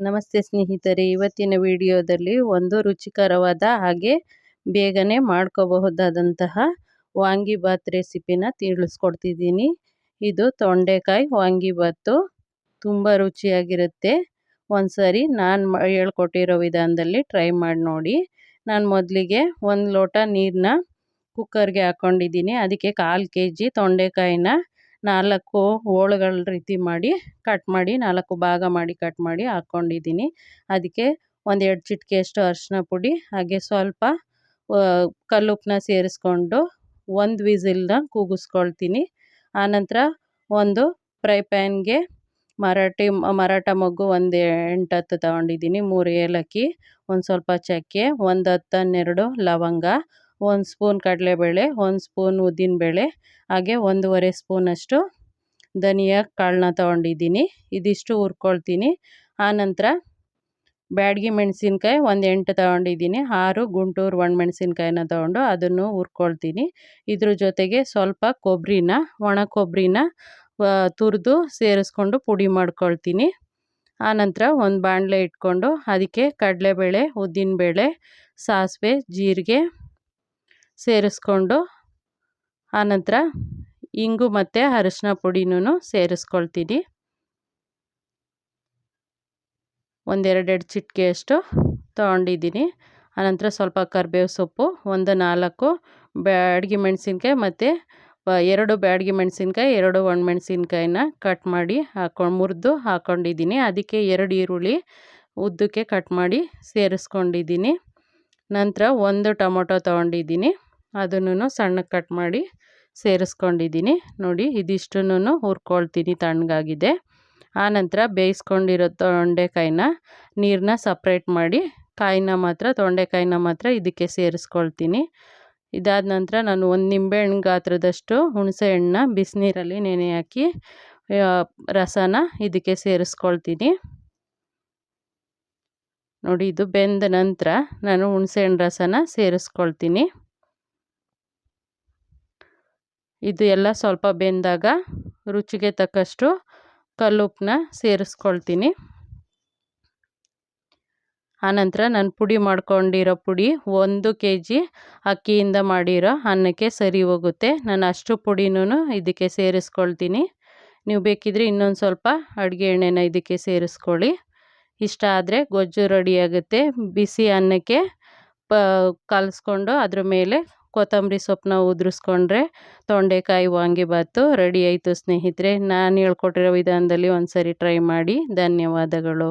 ನಮಸ್ತೆ ಸ್ನೇಹಿತರೆ, ಇವತ್ತಿನ ವಿಡಿಯೋದಲ್ಲಿ ಒಂದು ರುಚಿಕರವಾದ ಹಾಗೆ ಬೇಗನೆ ಮಾಡ್ಕೋಬಹುದಾದಂತಹ ವಾಂಗಿಬಾತ್ ರೆಸಿಪಿನ ತಿಳಿಸ್ಕೊಡ್ತಿದ್ದೀನಿ. ಇದು ತೊಂಡೆಕಾಯಿ ವಾಂಗಿಭಾತು ತುಂಬ ರುಚಿಯಾಗಿರುತ್ತೆ. ಒಂದ್ಸರಿ ನಾನು ಹೇಳ್ಕೊಟ್ಟಿರೋ ವಿಧಾನದಲ್ಲಿ ಟ್ರೈ ಮಾಡಿ ನೋಡಿ. ನಾನು ಮೊದಲಿಗೆ ಒಂದು ಲೋಟ ನೀರನ್ನ ಕುಕ್ಕರ್ಗೆ ಹಾಕ್ಕೊಂಡಿದ್ದೀನಿ ಅದಕ್ಕೆ ಕಾಲು ಕೆ ಜಿ ತೊಂಡೆಕಾಯಿನ ನಾಲ್ಕು ಹೋಳುಗಳ ರೀತಿ ಮಾಡಿ ಕಟ್ ಮಾಡಿ, ನಾಲ್ಕು ಭಾಗ ಮಾಡಿ ಕಟ್ ಮಾಡಿ ಹಾಕ್ಕೊಂಡಿದ್ದೀನಿ ಅದಕ್ಕೆ ಒಂದೆರಡು ಚಿಟಿಕೆಯಷ್ಟು ಅರಿಶಿನ ಪುಡಿ, ಹಾಗೆ ಸ್ವಲ್ಪ ಕಲ್ಲುಪ್ಪನ್ನ ಸೇರಿಸ್ಕೊಂಡು ಒಂದು ವಿಸಿಲ್ನ ಕೂಗಿಸ್ಕೊಳ್ತೀನಿ. ಆನಂತರ ಒಂದು ಫ್ರೈ ಪ್ಯಾನ್ಗೆ ಮರಾಠಿ, ಮರಾಠ ಮೊಗ್ಗು ಒಂದು ಎಂಟು ಹತ್ತು ತಗೊಂಡಿದ್ದೀನಿ. ಮೂರು ಏಲಕ್ಕಿ, ಒಂದು ಸ್ವಲ್ಪ ಚಕ್ಕೆ, ಒಂದು ಹತ್ತು ಹನ್ನೆರಡು ಲವಂಗ ಒಂದು ಸ್ಪೂನ್ ಕಡಲೆಬೇಳೆ, ಒಂದು ಸ್ಪೂನ್ ಉದ್ದಿನಬೇಳೆ ಹಾಗೆ ಒಂದೂವರೆ ಸ್ಪೂನಷ್ಟು ಧನಿಯಾ ಕಾಳನ್ನ ತೊಗೊಂಡಿದ್ದೀನಿ. ಇದಿಷ್ಟು ಹುರ್ಕೊಳ್ತೀನಿ. ಆನಂತರ ಬ್ಯಾಡಗಿ ಮೆಣಸಿನ್ಕಾಯಿ ಒಂದು ಎಂಟು ತೊಗೊಂಡಿದ್ದೀನಿ. ಆರು ಗುಂಟೂರು ಒಣಮೆಣಸಿನ್ಕಾಯಿನ ತೊಗೊಂಡು ಅದನ್ನು ಹುರ್ಕೊಳ್ತೀನಿ. ಇದ್ರ ಜೊತೆಗೆ ಸ್ವಲ್ಪ ಕೊಬ್ಬರಿನ ಒಣ ಕೊಬ್ಬರಿನ ತುರಿದು ಸೇರಿಸ್ಕೊಂಡು ಪುಡಿ ಮಾಡ್ಕೊಳ್ತೀನಿ. ಆನಂತರ ಒಂದು ಬಾಣಲೆ ಇಟ್ಕೊಂಡು ಅದಕ್ಕೆ ಕಡಲೆಬೇಳೆ ಉದ್ದಿನಬೇಳೆ ಸಾಸಿವೆ, ಜೀರಿಗೆ ಸೇರಿಸ್ಕೊಂಡು ಆನಂತರ ಇಂಗು ಮತ್ತು ಅರಿಶಿನ ಪುಡಿನೂ ಸೇರಿಸ್ಕೊಳ್ತೀನಿ. ಒಂದೆರಡೆರಡು ಚಿಟಿಕೆಯಷ್ಟು ತೊಗೊಂಡಿದ್ದೀನಿ. ಆನಂತರ ಸ್ವಲ್ಪ ಕರಿಬೇವು ಸೊಪ್ಪು, ಒಂದು ನಾಲ್ಕು ಬ್ಯಾಡಗಿ ಮೆಣಸಿನ್ಕಾಯಿ ಮತ್ತು ಎರಡು ಬ್ಯಾಡಗಿ ಮೆಣಸಿನ್ಕಾಯಿ, ಎರಡು ಒಣಮೆಣಸಿನ್ಕಾಯಿನ ಕಟ್ ಮಾಡಿ ಹಾಕೊಂಡು ಮುರಿದು ಹಾಕ್ಕೊಂಡಿದ್ದೀನಿ ಅದಕ್ಕೆ ಎರಡು ಈರುಳ್ಳಿ ಉದ್ದಕ್ಕೆ ಕಟ್ ಮಾಡಿ ಸೇರಿಸ್ಕೊಂಡಿದ್ದೀನಿ. ನಂತರ ಒಂದು ಟೊಮೊಟೊ ತೊಗೊಂಡಿದ್ದೀನಿ. ಅದನ್ನು ಸಣ್ಣಗೆ ಕಟ್ ಮಾಡಿ ಸೇರಿಸ್ಕೊಂಡಿದ್ದೀನಿ. ನೋಡಿ ಇದಿಷ್ಟನ್ನು ಹುರ್ಕೊಳ್ತೀನಿ, ತಣ್ಣಗಾಗಿದೆ. ಆನಂತರ ಬೇಯಿಸ್ಕೊಂಡಿರೋ ತೊಂಡೆಕಾಯಿನ ನೀರನ್ನ ಸಪ್ರೇಟ್ ಮಾಡಿ ಕಾಯಿನ ಮಾತ್ರ, ತೊಂಡೆಕಾಯಿನ ಮಾತ್ರ ಇದಕ್ಕೆ ಸೇರಿಸ್ಕೊಳ್ತೀನಿ. ಇದಾದ ನಂತರ ನಾನು ಒಂದು ನಿಂಬೆಹಣ್ಣು ಗಾತ್ರದಷ್ಟು ಹುಣಸೆ ಹಣ್ಣನ್ನ ಬಿಸಿನೀರಲ್ಲಿ ನೆನೆ ಹಾಕಿ ರಸನ ಇದಕ್ಕೆ ಸೇರಿಸ್ಕೊಳ್ತೀನಿ. ನೋಡಿ, ಇದು ಬೆಂದ ನಂತರ ನಾನು ಹುಣಸೆಹಣ್ಣು ರಸನ ಸೇರಿಸ್ಕೊಳ್ತೀನಿ. ಇದು ಎಲ್ಲ ಸ್ವಲ್ಪ ಬೆಂದಾಗ ರುಚಿಗೆ ತಕ್ಕಷ್ಟು ಕಲ್ಲುಪ್ಪನ್ನ ಸೇರಿಸ್ಕೊಳ್ತೀನಿ. ಆನಂತರ ನಾನು ಪುಡಿ ಮಾಡ್ಕೊಂಡಿರೋ ಪುಡಿ ಒಂದು ಕೆ ಜಿ ಅಕ್ಕಿಯಿಂದ ಮಾಡಿರೋ ಅನ್ನಕ್ಕೆ ಸರಿ ಹೋಗುತ್ತೆ. ನಾನು ಅಷ್ಟು ಪುಡಿನೂ ಇದಕ್ಕೆ ಸೇರಿಸ್ಕೊಳ್ತೀನಿ. ನೀವು ಬೇಕಿದ್ರೆ ಇನ್ನೊಂದು ಸ್ವಲ್ಪ ಅಡುಗೆ ಎಣ್ಣೆನ ಇದಕ್ಕೆ ಸೇರಿಸ್ಕೊಳ್ಳಿ. ಇಷ್ಟ ಆದರೆ ಗೊಜ್ಜು ರೆಡಿಯಾಗುತ್ತೆ ಬಿಸಿ ಅನ್ನಕ್ಕೆ ಪ, ಕಲಸ್ಕೊಂಡು ಅದ್ರ ಮೇಲೆ ಕೊತ್ತಂಬರಿ ಸೊಪ್ಪನ್ನ ಉದುರಿಸ್ಕೊಂಡ್ರೆ ತೊಂಡೆಕಾಯಿ ವಾಂಗಿಬಾತು ರೆಡಿ ಆಯಿತು ಸ್ನೇಹಿತರೆ. ನಾನು ಹೇಳ್ಕೊಟ್ಟಿರೋ ವಿಧಾನದಲ್ಲಿ ಒಂದು ಸರಿ ಟ್ರೈ ಮಾಡಿ. ಧನ್ಯವಾದಗಳು.